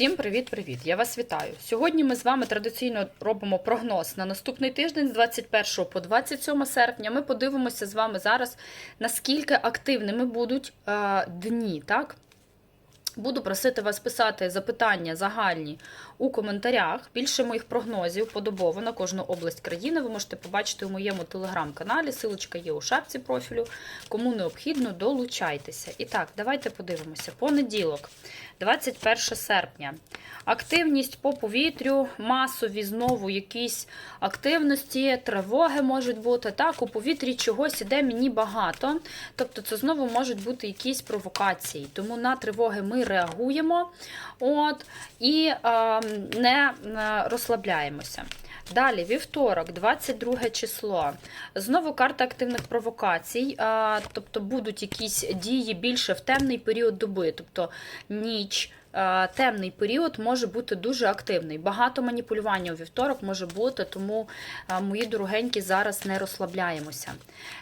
Всім привіт-привіт! Я вас вітаю. Сьогодні ми з вами традиційно робимо прогноз на наступний тиждень з 21 по 27 серпня. Ми подивимося з вами зараз, наскільки активними будуть е, дні, так? Буду просити вас писати запитання загальні у коментарях. Більше моїх прогнозів подобово на кожну область країни. Ви можете побачити у моєму телеграм-каналі. Силочка є у шапці профілю. Кому необхідно, долучайтеся. І так, давайте подивимося. Понеділок, 21 серпня. Активність по повітрю, масові знову якісь активності, тривоги можуть бути. Так, у повітрі чогось іде мені багато. Тобто, це знову можуть бути якісь провокації. Тому на тривоги ми реагуємо от, і е, не е, розслабляємося. Далі, вівторок, 22 число. Знову карта активних провокацій. Тобто будуть якісь дії більше в темний період доби, тобто ніч. А, Темний період може бути дуже активний. Багато маніпулювання у вівторок може бути, тому мої дорогенькі зараз не розслабляємося.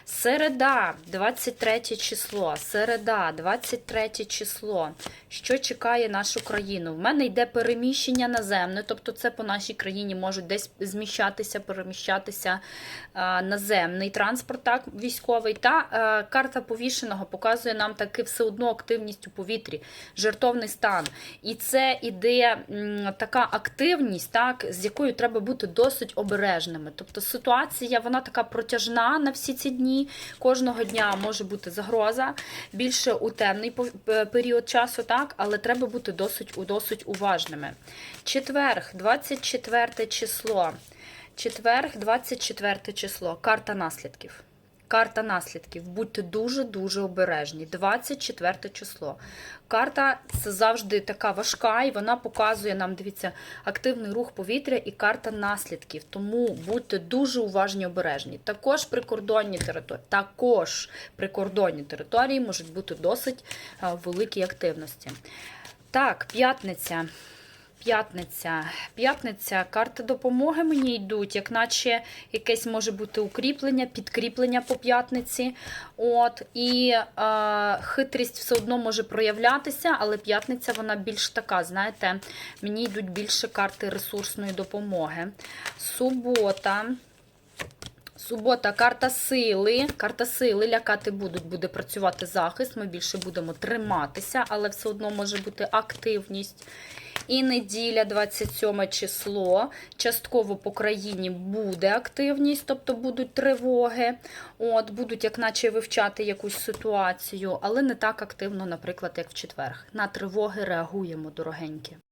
Середа, 23 число. Середа, 23 число. Що чекає нашу країну? В мене йде переміщення наземне, тобто це по нашій країні можуть десь зміщатися, переміщатися наземний транспорт, так, військовий. Та карта повішеного показує нам таки все одно активність у повітрі, жертовний стан. І це іде така активність, так, з якою треба бути досить обережними. Тобто ситуація вона така протяжна на всі ці дні. Кожного дня може бути загроза більше у темний період часу, так, але треба бути досить, досить уважними. Четверг, 24 число. Четверг, 24 число. Карта наслідків. Карта наслідків. Будьте дуже-дуже обережні. 24 число. Карта це завжди така важка, і вона показує нам, дивіться, активний рух повітря і карта наслідків. Тому будьте дуже уважні обережні. Також прикордонні території, також прикордонні території можуть бути досить е, великі активності. Так, п'ятниця. П'ятниця. П'ятниця. Карти допомоги мені йдуть, як наче якесь може бути укріплення, підкріплення по п'ятниці. От, І е, хитрість все одно може проявлятися, але п'ятниця вона більш така, знаєте, мені йдуть більше карти ресурсної допомоги. Субота. Субота, карта сили. Карта сили лякати будуть, буде працювати захист. Ми більше будемо триматися, але все одно може бути активність. І неділя, 27 число. Частково по країні буде активність, тобто будуть тривоги. От, будуть, як наче, вивчати якусь ситуацію, але не так активно, наприклад, як в четверг. На тривоги реагуємо, дорогенькі.